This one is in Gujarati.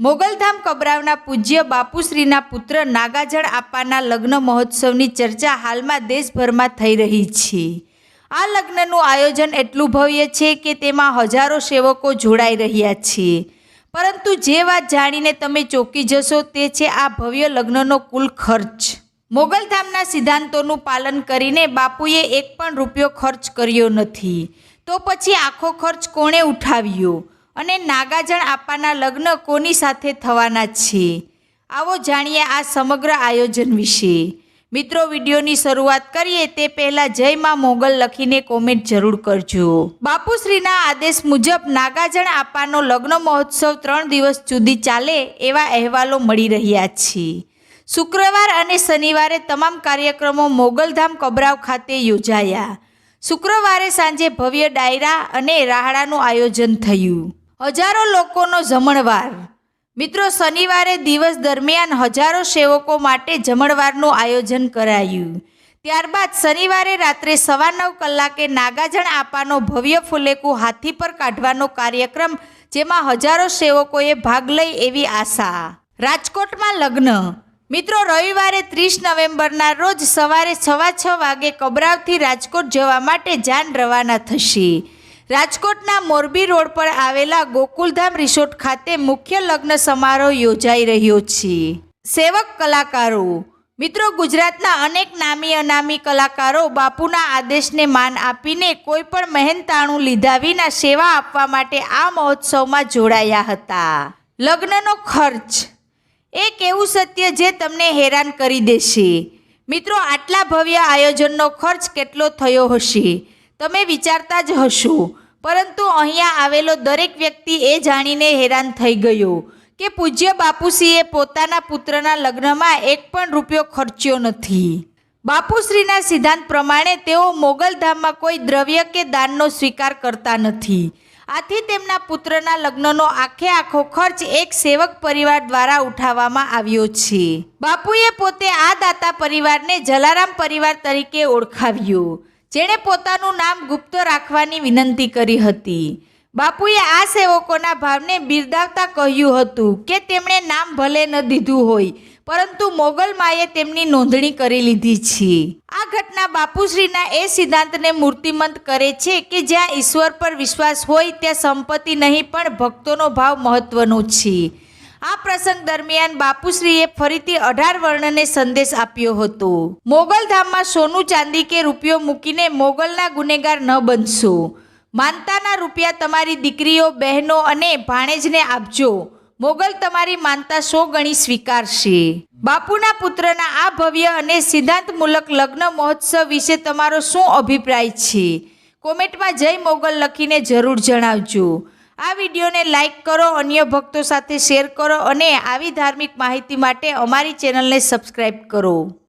મોગલધામ કબરાવના પૂજ્ય બાપુશ્રીના પુત્ર નાગાજળ આપવાના લગ્ન મહોત્સવની ચર્ચા હાલમાં દેશભરમાં થઈ રહી છે. આ લગ્નનું આયોજન એટલું ભવ્ય છે કે તેમાં હજારો સેવકો જોડાઈ રહ્યા છે. પરંતુ જે વાત જાણીને તમે ચોંકી જશો તે છે આ ભવ્ય લગ્નનો કુલ ખર્ચ. મોગલધામના સિદ્ધાંતોનું પાલન કરીને બાપુએ એક પણ રૂપિયો ખર્ચ કર્યો નથી. તો પછી આખો ખર્ચ કોણે ઉઠાવ્યો? અને નાગાજણ આપાના લગ્ન કોની સાથે થવાના છે? આવો જાણીએ આ સમગ્ર આયોજન વિશે. મિત્રો, વિડીયોની શરૂઆત કરીએ તે પહેલાં જય માં મોગલ લખીને કોમેન્ટ જરૂર કરજો. બાપુશ્રીના આદેશ મુજબ નાગાજણ આપવાનો લગ્ન મહોત્સવ ત્રણ દિવસ સુધી ચાલે એવા અહેવાલો મળી રહ્યા છે. શુક્રવાર અને શનિવારે તમામ કાર્યક્રમો મોગલધામ કબરાવ ખાતે યોજાયા. શુક્રવારે સાંજે ભવ્ય ડાયરા અને રાહડાનું આયોજન થયું. હજારો લોકોનો જમણવાર. મિત્રો, શનિવારે દિવસ દરમિયાન હજારો સેવકો માટે જમણવારનું આયોજન કરાયું. ત્યારબાદ શનિવારે રાત્રે સવા નવ કલાકે નાગાજણ આપવાનો ભવ્ય ફુલેકું હાથી પર કાઢવાનો કાર્યક્રમ, જેમાં હજારો સેવકોએ ભાગ લઈ એવી આશા. રાજકોટમાં લગ્ન. મિત્રો, રવિવારે ત્રીસ નવેમ્બરના રોજ સવારે સવા છ વાગે કબરાવથી રાજકોટ જવા માટે જાન રવાના થશે. રાજકોટના મોરબી રોડ પર આવેલા ગોકુલધામ રિસોર્ટ ખાતે મુખ્ય લગ્ન સમારોહ યોજાઈ રહ્યો છે. સેવક કલાકારો. મિત્રો, ગુજરાતના અનેક નામી અનામી કલાકારો બાપુના આદેશને માન આપીને કોઈ પણ મહેનતાણું લીધા વિના સેવા આપવા માટે આ મહોત્સવમાં જોડાયા હતા. લગ્નનો ખર્ચ. એક એવું સત્ય જે તમને હેરાન કરી દેશે. મિત્રો, આટલા ભવ્ય આયોજનનો ખર્ચ કેટલો થયો હશે? તમે વિચારતા જ હશો. પરંતુ અહીંયા આવેલો દરેક વ્યક્તિ એ જાણીને હેરાન થઈ ગયો કે પૂજ્ય બાપુશ્રીએ પોતાના પુત્રના લગ્નમાં એક પણ રૂપિયો ખર્ચ્યો નથી. બાપુશ્રીના સિદ્ધાંત પ્રમાણે તેઓ મોગલધામમાં કોઈ દ્રવ્ય કે દાનનો સ્વીકાર કરતા નથી. આથી તેમના પુત્રના લગ્નનો આખે આખો ખર્ચ એક સેવક પરિવાર દ્વારા ઉઠાવવામાં આવ્યો છે. બાપુએ પોતે આ દાતા પરિવારને જલારામ પરિવાર તરીકે ઓળખાવ્યો. જેણે પોતાનું નામ ગુપ્ત રાખવાની વિનંતી કરી હતી. બાપુએ આ સેવકોના ભાવને બિરદાવતા કહ્યું હતું કે તેમણે નામ ભલે ન દીધું હોય, પરંતુ મોગલ માએ તેમની નોંધણી કરી લીધી છે. આ ઘટના બાપુશ્રીના એ સિદ્ધાંતને મૂર્તિમંત કરે છે કે જ્યાં ઈશ્વર પર વિશ્વાસ હોય, ત્યાં સંપત્તિ નહીં પણ ભક્તોનો ભાવ મહત્વનો છે. આ પ્રસંગ દરમિયાન બાપુશ્રીએ ફરીથી અઢાર વર્ણને સંદેશ આપ્યો હતો. મોગલધામમાં સોનું ચાંદી કે રૂપિયો મૂકીને મોગલના ગુનેગાર ન બનશો. માનતાના રૂપિયા તમારી દીકરીઓ, બહેનો અને ભાણેજને આપજો. મોગલ તમારી માનતા સો ગણી સ્વીકારશે. બાપુના પુત્રના આ ભવ્ય અને સિદ્ધાંતમૂલક લગ્ન મહોત્સવ વિશે તમારો શું અભિપ્રાય છે? કોમેન્ટમાં જય મોગલ લખીને જરૂર જણાવજો. આ વિડીયોને લાઈક કરો, અન્ય ભક્તો સાથે શેર કરો અને આવી ધાર્મિક માહિતી માટે અમારી ચેનલને સબસ્ક્રાઈબ કરો.